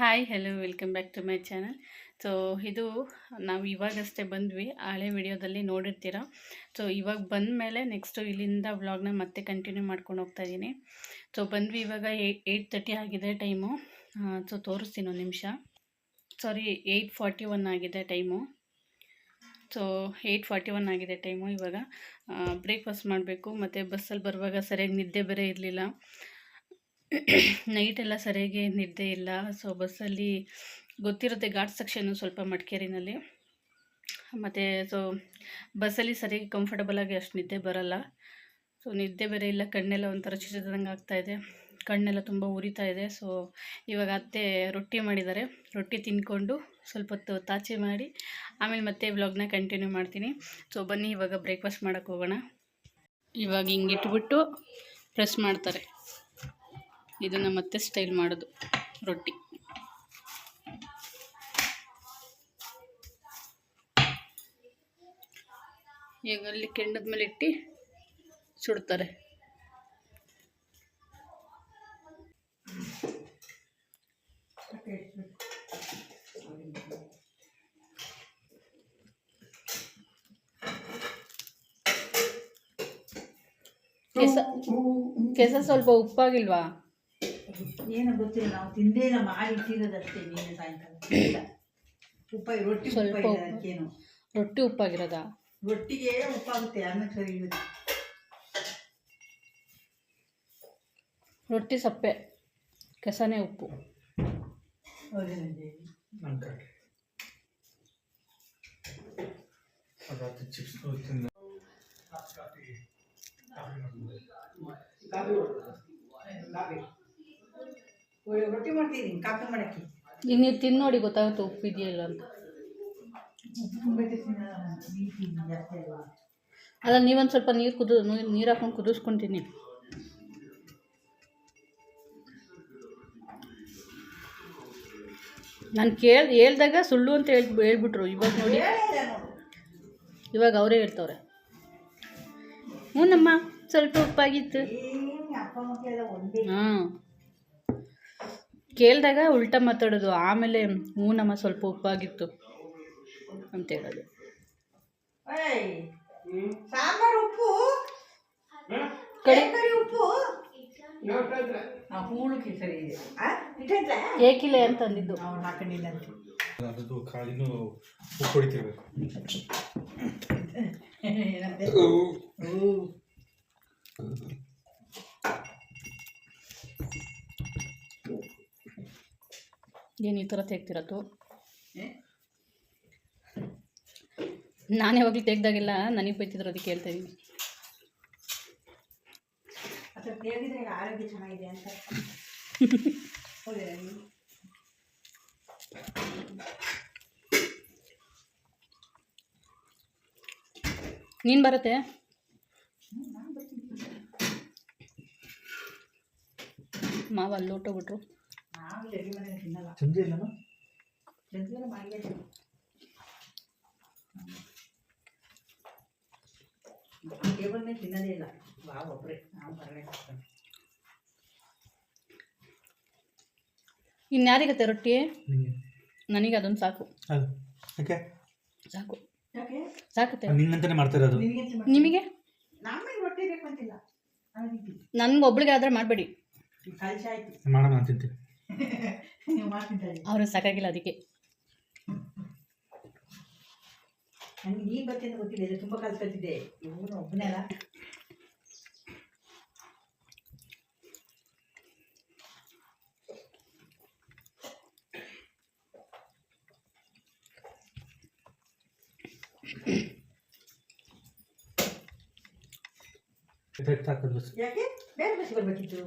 Hi hello welcome back to my channel so ಇದು ನಾವು ಇವಾಗಷ್ಟೇ ಬಂದ್ವಿ, ಹಳೆ ವಿಡಿಯೋದಲ್ಲಿ ನೋಡಿರ್ತೀರ? ಸೊ ಇವಾಗ ಬಂದ ಮೇಲೆ ನೆಕ್ಸ್ಟು ಇಲ್ಲಿಂದ ವ್ಲಾಗ್ನ ಮತ್ತೆ ಕಂಟಿನ್ಯೂ ಮಾಡ್ಕೊಂಡು ಹೋಗ್ತಾ ಇದ್ದೀನಿ ಸೊ ಬಂದ್ವಿ ಇವಾಗ ಏಯ್ಟ್ ತರ್ಟಿ ಆಗಿದೆ ಟೈಮು ಸೊ ತೋರಿಸ್ತೀನಿ ಒಂದು ನಿಮಿಷ. ಸಾರಿ ಏಯ್ಟ್ ಫಾರ್ಟಿ ಒನ್ ಆಗಿದೆ time so eight forty one ಆಗಿದೆ ಟೈಮು ಇವಾಗ. ಬ್ರೇಕ್ಫಾಸ್ಟ್ ಮಾಡಬೇಕು, ಮತ್ತು ಬಸ್ಸಲ್ಲಿ ಬರುವಾಗ ಸರಿಯಾಗಿ ನಿದ್ದೆ ಬೇರೆ ಇರಲಿಲ್ಲ. ನೈಟ್ ಎಲ್ಲ ಸರಿಯಾಗಿ ನಿದ್ದೆ ಇಲ್ಲ. ಸೊ ಬಸ್ಸಲ್ಲಿ ಗೊತ್ತಿರುತ್ತೆ ಘಾಟ್ ಸೆಕ್ಷನ್ನು ಸ್ವಲ್ಪ ಮಡಿಕೇರಿನಲ್ಲಿ. ಮತ್ತು ಸೊ ಬಸ್ಸಲ್ಲಿ ಸರಿಯಾಗಿ ಕಂಫರ್ಟಬಲಾಗಿ ಅಷ್ಟು ನಿದ್ದೆ ಬರಲ್ಲ. ಸೊ ನಿದ್ದೆ ಬೇರೆ ಇಲ್ಲ. ಕಣ್ಣೆಲ್ಲ ಒಂಥರ ಚಿಚಿದಂಗೆ ಆಗ್ತಾಯಿದೆ ಕಣ್ಣೆಲ್ಲ ತುಂಬ ಉರಿತಾ ಇದೆ. ಸೊ ಇವಾಗ ಅತ್ತೆ ರೊಟ್ಟಿ ಮಾಡಿದ್ದಾರೆ. ರೊಟ್ಟಿ ತಿಂದ್ಕೊಂಡು ಸ್ವಲ್ಪ ಹೊತ್ತು ತಾಚೆ ಮಾಡಿ ಆಮೇಲೆ ಮತ್ತೆ ವ್ಲಾಗ್ನ ಕಂಟಿನ್ಯೂ ಮಾಡ್ತೀನಿ. ಸೊ ಬನ್ನಿ, ಇವಾಗ ಬ್ರೇಕ್ಫಾಸ್ಟ್ ಮಾಡೋಕ್ಕೆ ಹೋಗೋಣ. ಇವಾಗ ಹಿಂಗೆ ಇಟ್ಬಿಟ್ಟು ಪ್ರೆಸ್ ಮಾಡ್ತಾರೆ. ಇದನ್ನು ಮತ್ತೆ ಸ್ಟೈಲ್ ಮಾಡೋದು ರೊಟ್ಟಿ. ಈಗ ಅಲ್ಲಿ ಕೆಂಡದ ಮೇಲೆ ಇಟ್ಟು ಸುಡ್ತಾರೆ. ಕೆಸ ಕೆಸ ಸ್ವಲ್ಪ ಉಪ್ಪಾಗಿಲ್ವಾ? ಏನೋ ಗೊತ್ತಿಲ್ಲ ನಾವು ತಿಂದೇ ಇಲ್ಲ ಮಾಡಿ ಇಟ್ಟಿರೋದಷ್ಟೇ ನೀನು ಸಾಯಂಕಾಲ. ಇಲ್ಲ ಉಪ್ಪ ರೊಟ್ಟಿ ಉಪ್ಪ ಸ್ವಲ್ಪ ಇಲ್ಲ ಉಪ್ಪು. ಅದಕ್ಕೇನು? ರೊಟ್ಟಿ ಉಪ್ಪಾಗಿರೋದಾ? ರೊಟ್ಟಿಗೆ ಉಪ್ಪಾಗುತ್ತೆ ಅನ್ನಕ್ಕೆ ಸರಿ ರೊಟ್ಟಿ ಸಪ್ಪೆ ಕೆಸನೆ ಉಪ್ಪು. ಹೌದೇನಂತೆ ಚಿಪ್ಸ್ ತಿಂದ. ರೊಟ್ಟಿ ಮಾಡ್ತೀನಿ ಕಾಫಿ ಮಾಡಕ್ಕೆ. ಈಗ ನೀವು ತಿಂದು ನೋಡಿ ಗೊತ್ತಾಗುತ್ತೆ ಉಪ್ಪು ಇದೆಯಲ್ಲ ಇಲ್ಲ ಅಂತ. ಅಲ್ಲ ನೀವೊಂದು ಸ್ವಲ್ಪ ನೀರು ಕುದು ನೀರು ಹಾಕೊಂಡು ಕುದಿಸ್ಕೊಂತೀನಿ. ನಾನು ಕೇಳ್ ಹೇಳ್ದಾಗ ಸುಳ್ಳು ಅಂತ ಹೇಳಿ ಹೇಳ್ಬಿಟ್ರು ಇವಾಗ ನೋಡಿ. ಇವಾಗ ಅವರೇ ಹೇಳ್ತವ್ರೆ. ಹ್ಞೂ ನಮ್ಮ ಸ್ವಲ್ಪ ಉಪ್ಪಾಗಿತ್ತು. ಹಾಂ ಕೇಳಿದಾಗ ಉಲ್ಟಾ ಮಾತಾಡೋದು ಆಮೇಲೆ ಹ್ಞೂ ನಮ್ಮ ಸ್ವಲ್ಪ ಉಪ್ಪಾಗಿತ್ತು ಅಂತ ಹೇಳೋದು. ಏಯ್ ಸಾಂಬಾರು ಉಪ್ಪು? ಕಡೆ ಉಪ್ಪು? ಆ ಹೂಳುಕ್ಕೆ ಸರಿ ಇದೆ. ಆ? ಇಟ್ಟೈತ್ಲ ಏಕಿಲ್ಲ ಅಂತ ಅಂದಿದ್ದು. ಅವ್ನು ಹಾಕೊಂಡಿಲ್ಲ ಅಂತ ಅದ್ರದ್ದು ಕಾಳಿನೂ ಉಪ್ಪು ಹೊಡಿತಿರ್ಬೇಕು. ಏನಂತೆ ಏನು ಈ ಥರ ತೆಗ್ತಿರತ್ತು ನಾನೇ ಯಾವಾಗಲೂ ತೆಗ್ದಾಗೆಲ್ಲ ನನಗೆ ಬೈತಿದ್ರು ಅದಕ್ಕೆ ಹೇಳ್ತಾ ಇದ್ದೀನಿ ಆರೋಗ್ಯ ಚೆನ್ನಾಗಿದೆ ಅಂತ. ನೀನು ಬರುತ್ತೆ? ಮಾವ ಅಲ್ಲಿ ಹೊಟ್ಟೋಗ್ಬಿಟ್ರು ನಾವು ಅಡುಗೆ ಮನೆ ತಿನ್ನಲ್ಲ. ಚಂದ ಇಲ್ಲಮ್ಮ ಚಂದ್ರ ಮಾಡಿಗೆ ಟೇಬಲ್ ಮೇಲೆ ತಿನ್ನೋದೇ ಇಲ್ಲ. ಬಾ ಒಬ್ಬರೇ ನಾವು ಹೊರಗಡೆ ಕೂತ್ಕೊಂಡು. ಇನ್ಯಾರಿಗತ್ತೆ ರೊಟ್ಟಿ? ನಿಂಗೆ. ನನಗೆ ಅದೊಂದು ಸಾಕು. ಯಾಕೆ? ಸಾಕು. ಯಾಕೆ? ಸಾಕುತ್ತೆ. ನಿಮಗೆ? ನಮಗೆ ರೊಟ್ಟಿ ಬೇಕು ಅಂತಿಲ್ಲ. ಅದಕ್ಕೆ ನನಗೆ ಒಬ್ಳಿಗೆ ಆದರೆ ಮಾಡಬೇಡಿ ಆಯ್ತು. ಮಾಡೋಣ ಅವ್ರಿಗೆ ಸಾಕಾಗಿಲ್ಲ ಅದಕ್ಕೆ. ನನಗೆ ನೀನು ಬರ್ತೀನಿ ಗೊತ್ತಿಲ್ಲ ಇದು ತುಂಬ ಕಲ್ತು ಕಲ್ತಿದ್ದೆ ಇವನು ಒಬ್ಬನೇ ಅಲ್ಲ. ಯಾಕೆ? ಬೇರೆ ಬಸ್ ಬರ್ಬೇಕಿತ್ತು.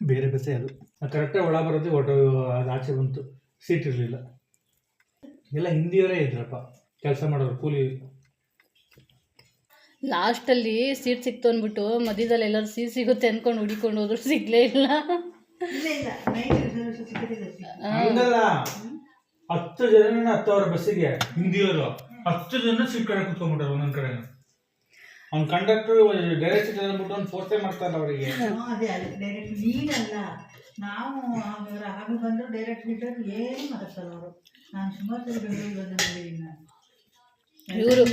ಬೇರೆ ಬಸ್ಸೇ ಅದು. ಕರೆಕ್ಟಾಗಿ ಒಳ ಬರೋದೇ ಒಟ್ಟು ಅದು ಆಚೆ ಬಂತು. ಸೀಟ್ ಇರಲಿಲ್ಲ. ಎಲ್ಲ ಹಿಂದಿಯವರೇ ಇದ್ರಪ್ಪ. ಕೆಲಸ ಮಾಡೋರು ಕೂಲಿ. ಲಾಸ್ಟಲ್ಲಿ ಸೀಟ್ ಸಿಕ್ತು ಅಂದ್ಬಿಟ್ಟು ಮಧ್ಯದಲ್ಲಿ ಎಲ್ಲರೂ ಸೀಟ್ ಸಿಗುತ್ತೆ ಅಂದ್ಕೊಂಡು ಹುಡಿಕೊಂಡು ಹೋದ್ರು ಸಿಗಲೇ ಇಲ್ಲ. ಹಂಗಲ್ಲ. ಹತ್ತು ಜನ ಹತ್ತವರ ಬಸ್ಸಿಗೆ ಹಿಂದಿಯವರು. ಹತ್ತು ಜನ ಸೀಟ್ ಕಡೆ ಕುತ್ಕೊಂಡ್ಬಿಟ್ಟಾರೆ ಒಂದೊಂದು ಕಡೆ ಅವ್ನ ಕಂಡಕ್ಟರ್ ಡೈರೆಕ್ಟ್ ಬಿಟ್ಟು ಅವ್ನು ಫೋರ್ಸೆ ಮಾಡ್ತಾರಲ್ಲ ಅವರಿಗೆ. ಅದೇ ಅದೇ ಡೈರೆಕ್ಟ್ ನೀನಲ್ಲ. ನಾವು ಅವರ ಹಾಗೆ ಬಂದರು ಡೈರೆಕ್ಟ್ ಬಿಟ್ಟರು ಏನು ಮಾತಾಡ್ತಾರೆ ಅವರು? ನಾನು ಸುಮಾರು ಬೆಂಗಳೂರಿಗೆ ಬಂದು ನೋಡಿದ್ದೀನಿ ಇವ್ರು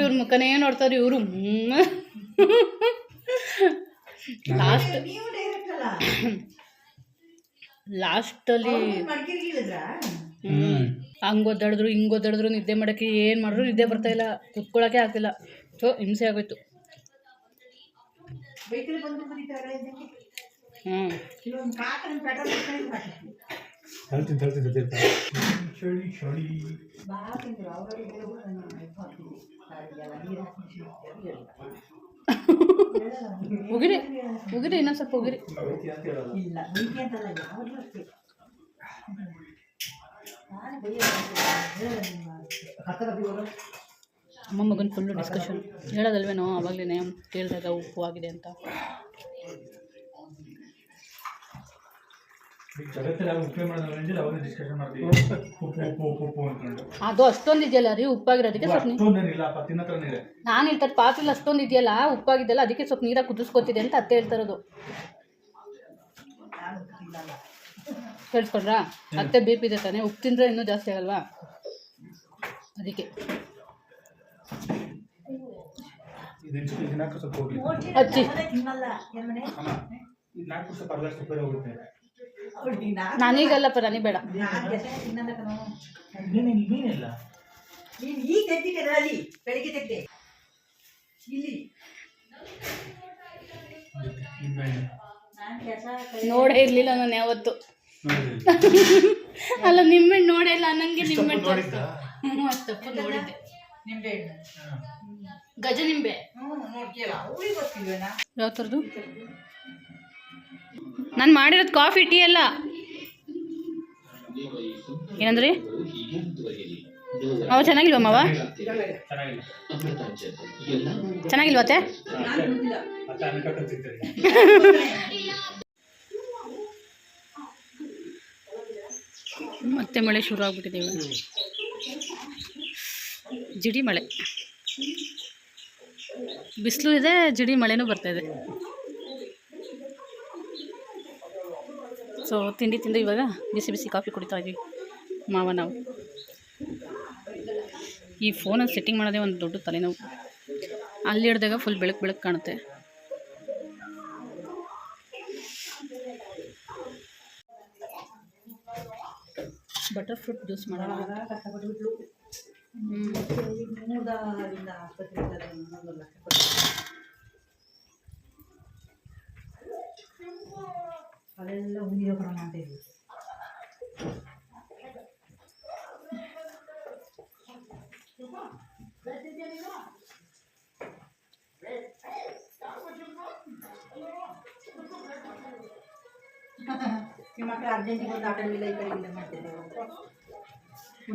ಇವ್ರ ಮುಖನೇ ನೋಡ್ತಾರೆ ಇವರು ಲಾಸ್ಟ್ ನೀವು ಡೈರೆಕ್ಟ್ ಅಲ್ಲ? ಲಾಸ್ಟಲ್ಲಿ ಹಂಗೆ ಹ್ಮ್. ಹಂಗ್ ಒದ್ದಾಡಿದ್ರು ಹಿಂಗ್ ಒದ್ದಾಡಿದ್ರು ನಿದ್ದೆ ಮಾಡಕ್ಕೆ ಏನು ಮಾಡಿದ್ರು ನಿದ್ದೆ ಬರ್ತಾ ಇಲ್ಲ. ಕುತ್ಕೊಳಕೆ ಆಗ್ತಿಲ್ಲ. ಸೊ ಹಿಂಸೆ ಆಗೋಯ್ತು. ಉಗಿರಿ ಉಗಿರಿ ಇನ್ನೊಂದು ಸ್ವಲ್ಪ ಉಗಿರಿ. ಇಲ್ಲ ಅಮ್ಮ ಮಗನ ಫುಲ್ಲು ಡಿಸ್ಕಷನ್ ಹೇಳೋದಲ್ವೇನೋ ಅವಾಗಲೇ ಕೇಳಿದಾಗ ಉಪ್ಪು ಆಗಿದೆ ಅಂತ. ಅದು ಅಷ್ಟೊಂದು ಇದೆಯಲ್ಲ ರೀ ಉಪ್ಪಾಗಿರೋದಕ್ಕೆ ಸ್ವಲ್ಪ ನಾನು ಹೇಳ್ತಾರೆ ಪಾತ್ರಲ್ಲಿ ಅಷ್ಟೊಂದು ಇದೆಯಲ್ಲ ಉಪ್ಪಾಗಿದೆಯಲ್ಲ ಅದಕ್ಕೆ ಸ್ವಲ್ಪ ನೀರಾಗಿ ಕುದಿಸ್ಕೊತಿದೆ ಅಂತ ಅತ್ತೆ ಹೇಳ್ತಾ ಇರೋದು ಕೇಳಿಸ್ಕೊಂಡ್ರಾ ಅತ್ತೆ ಬಿ ಪಿ ಇದೆ ತಾನೇ ಉಪ್ಪು ತಿಂದರೆ ಇನ್ನೂ ಜಾಸ್ತಿ ಆಗಲ್ವಾ? ಅದಕ್ಕೆ. ಸ್ವಲ್ಪ ಹೋಗ್ಲಿ ಅಜ್ಜಿ. ಇದು ನಾಲ್ಕು ಹೋಗುತ್ತೆ ನನಗಲ್ಲಪ್ಪ ನನಗೆ ಬೇಡ. ನೀನು ಈಗ ಬೆಳಿಗ್ಗೆ ತೆಗ್ದೆ ಇಲ್ಲಿ ನೋಡೇ ಇರಲಿಲ್ಲ ನಾನು ಯಾವತ್ತು. ಅಲ್ಲ ನಿಮ್ಮೆಣ್ಣು ನೋಡೇ ಇಲ್ಲ ನಂಗೆ ನಿಮ್ಮ ನೋಡಿದ್ದ? ಹ್ಞೂ ನೋಡಿದ್ದೆ. ನಿಂಬೆ ಹಣ್ಣು ಗಜ ನಿಂಬೆ ಹ್ಞೂ ನೋಡ್ತೀಯಲ್ಲ ಅವ್ರಿಗೆ ಯಾವ ಥರದ್ದು ನಾನು ಮಾಡಿರೋದು ಕಾಫಿ ಟೀ ಅಲ್ಲ ಏನಂದ್ರಿ? ಅವ ಚೆನ್ನಾಗಿಲ್ವಾ ಮಾವ? ಚೆನ್ನಾಗಿಲ್ವತ್ತೆ ಚೆನ್ನಾಗಿಲ್ವಾ ನಾನು ಗೊತ್ತಿಲ್ಲ ಮತ್ತೆ ಮಳೆ ಶುರು ಆಗ್ಬಿಟ್ಟಿದೆ ಇವಾಗ. ಜಿಡಿ ಮಳೆ. ಬಿಸಿಲು ಇದೆ, ಜಿಡಿ ಮಳೆನೂ ಬರ್ತಾ ಇದೆ. ಸೊ ತಿಂಡಿ ತಿಂದು ಇವಾಗ ಬಿಸಿ ಬಿಸಿ ಕಾಫಿ ಕುಡಿತಾ ಇದ್ವಿ, ಮಾವ ನಾವು. ಈ ಫೋನಲ್ಲಿ ಸೆಟ್ಟಿಂಗ್ ಮಾಡೋದೇ ಒಂದು ದೊಡ್ಡ ತಲೆನೋವು. ಅಲ್ಲಿ ಹಿಡ್ದಾಗ ಫುಲ್ ಬೆಳಕು ಬೆಳಕು ಕಾಣುತ್ತೆ. ಬಟರ್ ಫ್ರೂಟ್ ಜ್ಯೂಸ್ ಮಾಡೋಣ. ಭಾಳ ಕಷ್ಟಪಟ್ಬಿಟ್ಲು ಹ್ಞೂ ಮೂರ್ದಾರಿಂದ ಆಸ್ಪತ್ರೆಗೆ ಇನ್ನೊಂದು ಲಕ್ಷ ಕೊಟ್ಟು ಅಲ್ಲೆಲ್ಲ ಉಂಡಿರೋ ಪ್ರಮಾಣ ಅಂತ ಹೇಳಿ ನಿಮ್ಮ ಮಕ್ಕಳು ಅರ್ಜೆಂಟಿಗೆ ಒಂದು ಆ ಕಡೆ ಇಲ್ಲ ಈ ಕಡೆ ಇಲ್ಲ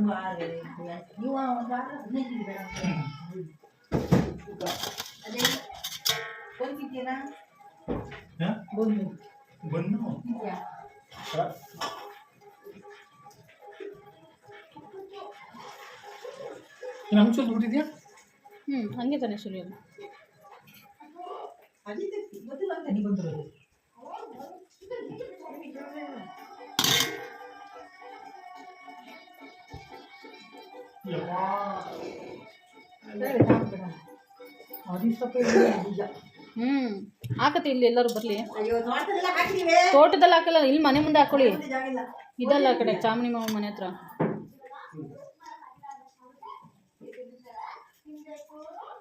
ಮಾಡ್ತಿದ್ದೆ ಒಂದು ವಾರ ನೀವು ಒಂದು ವಾರ ಹದಿನೈದು ಬೇಡ ಅದೇ ಒಂದು ತಿಂತೀನಾ ಒಂದು ಬನ್ನು ತಿಂತೀಯಾ ನಮ್ಗೆ ಸ್ವಲ್ಪ ಬಿಟ್ಟಿದ್ಯಾ ಹ್ಞೂ ಹಂಗೆ ತಾನೇ ಸುಲಿಯೋದು ಅದಿದ್ದೆ ಗೊತ್ತಿಲ್ಲ ಅಂತ ನೀವು ಬಂದಿರೋದು ಹಾಕತಿ ಇಲ್ಲಿ ಎಲ್ಲರೂ ಬರ್ಲಿ. ತೋಟದಲ್ಲ ಹಾಕಲ್ಲ ಇಲ್ಲಿ ಮನೆ ಮುಂದೆ ಹಾಕೊಳ್ಳಿ. ಇದಲ್ಲ ಆ ಕಡೆ ಚಾಮುನಿ ಮಾವ ಮನೆ ಹತ್ರ.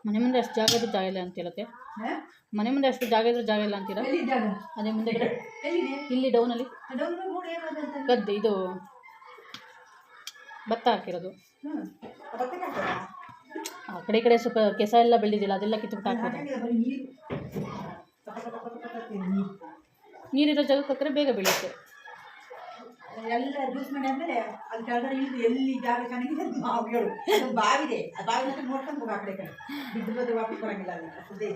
ಮನೆ ಮುಂದೆ ಅಷ್ಟು ಜಾಗ ಇದ್ರೆ ಜಾಗ ಇಲ್ಲ ಅಂತೀರತ್ತೆ? ಮನೆ ಮುಂದೆ ಅಷ್ಟು ಜಾಗ ಇದ್ರೆ ಜಾಗ ಇಲ್ಲ ಅಂತೀರ? ಅದೇ ಮುಂದೆ ಇಲ್ಲಿ ಡೌನಲ್ಲಿ. ಗದ್ದೆ ಇದು ಭತ್ತ ಹಾಕಿರೋದು? ಆ ಕಡೆ ಈ ಕಡೆ ಸ್ವಲ್ಪ ಕೆಸ ಎಲ್ಲ ಬೆಳೆದಿಲ್ಲ ಅದೆಲ್ಲ ಕಿತ್ಬಿಟ್ಟು ಹಾಕ್ಬೋದು. ನೀರಿರೋ ಜಾಗಕ್ಕೆ ಹಾಕಿದ್ರೆ ಬೇಗ ಬೆಳೆಯುತ್ತೆ. ಎಲ್ಲ ಜ್ಯೂಸ್ ಮಾಡಿ ಆದ್ಮೇಲೆ ಅಲ್ಲಿ ಕೆಳಗಡೆ ಇಳಿದು ಎಲ್ಲಿ ಜಾಗ ಚೆನ್ನಾಗಿದೆ ನಾವು ಕೇಳು. ಅದು ಬಾವಿದೆ. ಆ ಬಾವಿ ಹತ್ರ ನೋಡ್ಕೊಂಡು ಹೋಗಿ ಆ ಕಡೆ ಕಡೆ. ಬಿದ್ದು ಬದ್ದು ವಾಪಸ್ ಬರಂಗಿಲ್ಲ ಅಲ್ಲಿ. ಅಷ್ಟೇ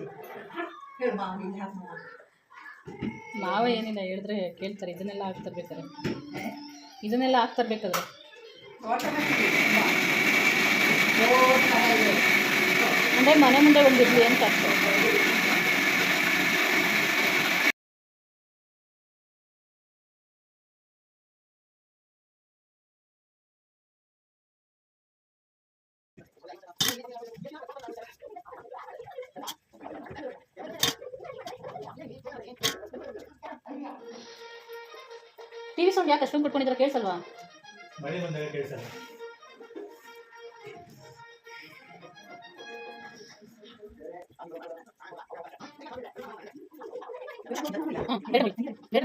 ಹೇಳು ಮಾವು ಇಲ್ಲಿ ಹಾಕಿ ಮಾವ? ಏನಿಲ್ಲ ಹೇಳಿದ್ರೆ ಕೇಳ್ತಾರೆ. ಇದನ್ನೆಲ್ಲ ಹಾಕ್ತರ್ಬೇಕಾದ್ರೆ ಇದನ್ನೆಲ್ಲ ಹಾಕ್ತರ್ಬೇಕಾದ್ರೆ ಮುಂದೆ ಮನೆ ಮುಂದೆ ಒಂದು ಇರಲಿ ಅಂತ ಅಷ್ಟೇ ಟಿವಿ ಸೌಂಡ್ ಯಾಕೆ ಅಷ್ಟೊಂದು ಕೊಟ್ಕೊಂಡಿದ್ರೆ ಕೇಳಿಸಲ್ವಾ? ಮಳೆ ಬಂದಾಗ ಕೇಳಿಸಲ್ಲ. ಹ್ಞೂ ಬೇಡ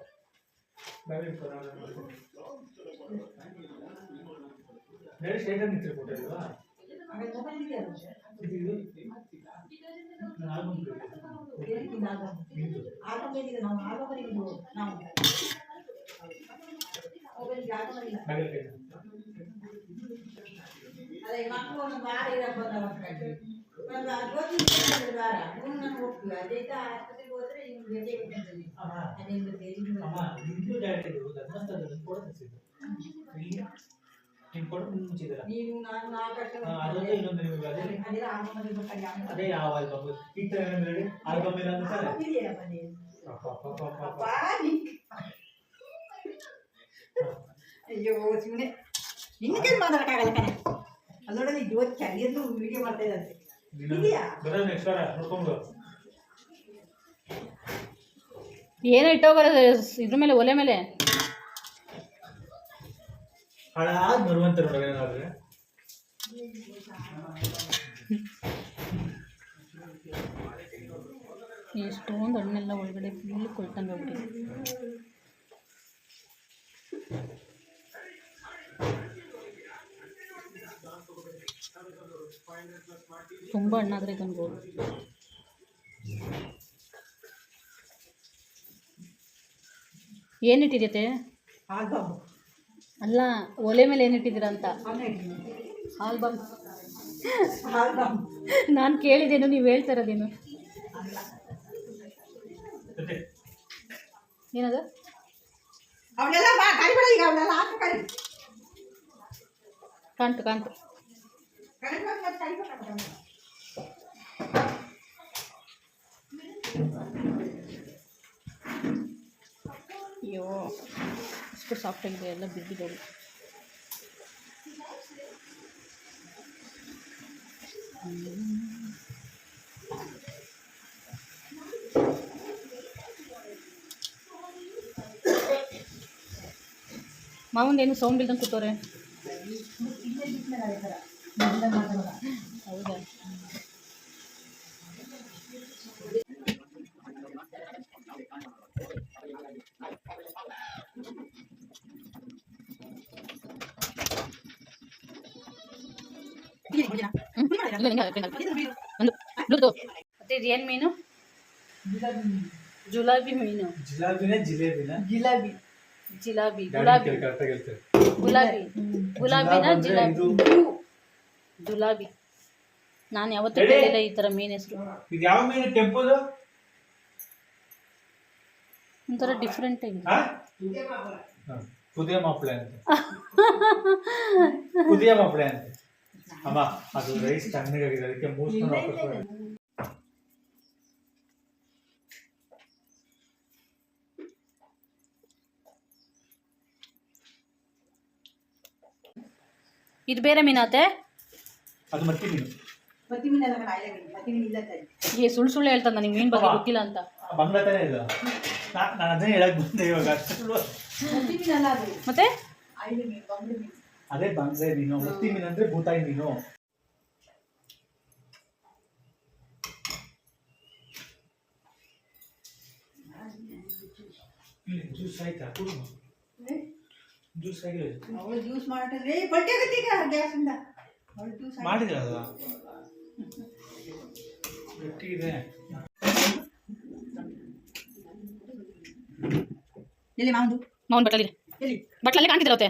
ಮೊಬೈಲ್ಗೆ ಆಲ್ಬಮ್ ಇಲ್ಲ ಹಾಗೆ ಕೈ ಅದೇ ಮಕ್ಕಳು ಒಂದು ವಾರ ಬಂದವ ಒಂದು ಒಂದು ವಾರ. ನಾನು ಹೋಗ್ತೀವಿ. ಅದೇ ಹೋದ್ರೆ ಅಮ್ಮ. ಧರ್ಮಸ್ಥಳದಲ್ಲಿ ಇಲ್ಲಿ ನೀವು ನಾನು ಅದೊಂದು ಇನ್ನೊಂದು ನಿಮಗೆ ಅದೇ. ಅದೆಲ್ಲ ಆಲ್ಬಮ್ ಅದೇ ಯಾವ ಆಲ್ಬಮ್ ಈ ಥರ ಏನಂದ್ರೆ ಆಲ್ಬಮ್ ಇಲ್ಲ ಅಯ್ಯೋ ಸುಮ್ಮನೆ ನಿನ್ಗೆ ಮಾತಾಡಕ್ಕಾಗಲ್ಲ ಕಣೆ? ಅಲ್ಲೋಡಲ್ಲಿ ಇವತ್ತು ಚಳಿಯನ್ನು ವಿಡಿಯೋ ಮಾಡ್ತಾ ಇದ್ದಾರೆ. ಇದೆಯಾ? ಬರೋದು ನೆಕ್ಸ್ಟ್ ವಾರ ನೋಡ್ಕೊಂಡು. ಏನೋ ಇಟ್ಟೋಗಲ್ಲ ಇದ್ರ ಮೇಲೆ ಒಲೆ ಮೇಲೆ. ಎಷ್ಟೊಂದು ಹಣ್ಣೆಲ್ಲ ಒಳಗಡೆ ಫುಲ್ ಕೊಳ್ತಂಗೆ ಹೋಗ್ಬಿಟ್ಟಿದೆ. ತುಂಬ ಹಣ್ಣಾದ್ರೆ ಇದೊಂದು ಆಲ್ಬಮ್. ಅಲ್ಲ ಒಲೆ ಮೇಲೆ ಏನಿಟ್ಟಿದ್ದೀರಾ ಅಂತ? ಆಲ್ಬಮ್. ಆಲ್ಬಮ್. ನಾನು ಕೇಳಿದ್ದೇನು ನೀವು ಹೇಳ್ತಾ ಇರೋದೇನು? ಏನದು? ಕಾಣ್ತು ಕಾಣ್ತು. ಕಾಣ್ತು ಅಯ್ಯೋ ಅಷ್ಟು ಸಾಫ್ಟಾಗಿದೆ ಎಲ್ಲ ಬಿದ್ದಿದ್ದಾವೆ. ಮಾವಂದೇನು ಸೌಂಡ್ ಇಲ್ದಂಗೆ ಕೂತವ್ರೆ? ಇದು ಏನು ಮೀನು ಜುಲಾಬಿ ಮೀನು. ಜಿಲಾಬಿನೇ ಜಿಲೇಬಿನ? ಜಿಲಾಬಿ. ಜಿಲಾಬಿ ಗುಲಾಬಿ. ಗುಲಾಬಿ. ಗುಲಾಬಿನ ಜಿಲಾಬಿ ಜುಲಾಬಿ. ನಾನು ಯಾವತ್ತೂ. ಕೇಳಿಲ್ಲ ಈ ಥರ ಮೀನು ಹೆಸರು. ಇದು ಯಾವ ಮೀನು? ಟೆಂಪೋದು ಒಂಥರ ಡಿಫ್ರೆಂಟ್ ಹಾ, ಪುದಿಯ ಮಾಪ್ಳೆ ಅಂತ. ಪುದಿಯ ಮಾಪ್ಳೆ ಅಂತ. ಅಮ್ಮ ಅದು ರೈಸ್ ತಣ್ಣಗಾಗಿದೆ ಅದಕ್ಕೆ ಇದು ಬೇರೆ ಮೀನಾತೆ ಅದು ಮತ್ತೆ ಮೀನು. ಮತ್ತಿ ಮೀನೆಲ್ಲ ಕಣ ಆಯ್ಲೆ ಮೀನು ಮತ್ತಿ ಮೀನು ಇಲ್ಲ ತಾಯಿ ಏ ಸುಳ್ಳು ಸುಳ್ಳು ಹೇಳ್ತಾನೆ ನನಗೆ ಮೀನ್ ಬಗ್ಗೆ ಗೊತ್ತಿಲ್ಲ ಅಂತ. ಬಂಗ್ಲಾ ತಾನೇ ಇದು ನಾನು ಅದನ್ನೇ ಹೇಳಕ್ ಬಂದೆ ಇವಾಗ. ಸುಳ್ಳು. ಅಲ್ಲ ಅದು. ಮತ್ತೆ? ಆಯ್ಲೆ ಮೀನು ಬಂಗ್ಲೆ ಮೀನು. ಅದೇ ಬಂಗ್ಲೆ ಮೀನು ಮುತ್ತಿ ಮೀನು ಅಂದ್ರೆ ಭೂತಾಯಿ ಮೀನು. ಜ್ಯೂಸ್ ಆಯ್ತಾ? ಕುಡು ಜ್ಯೂಸ್ ಆಗಿಲ್ಲ ಅವಳು ಜ್ಯೂಸ್ ಮಾಡಿದ್ರೆ ಬಟ್ಟೆ ಆಗುತ್ತೆ ಈಗ ಗ್ಯಾಸಿಂದ. ಅವಳು ಜ್ಯೂಸ್ ಮಾಡಿದ್ರಲ್ಲ ಗಟ್ಟಿ ಇದೆ. ಎಲ್ಲಿ ಮಾವಂದು? ಮಾವನ್ ಬಟ್ಲಲ್ಲಿ ಎಲ್ಲಿ? ಬಟ್ಲಲ್ಲೇ ಕಾಣ್ತಿದ್ರತ್ತೆ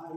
아이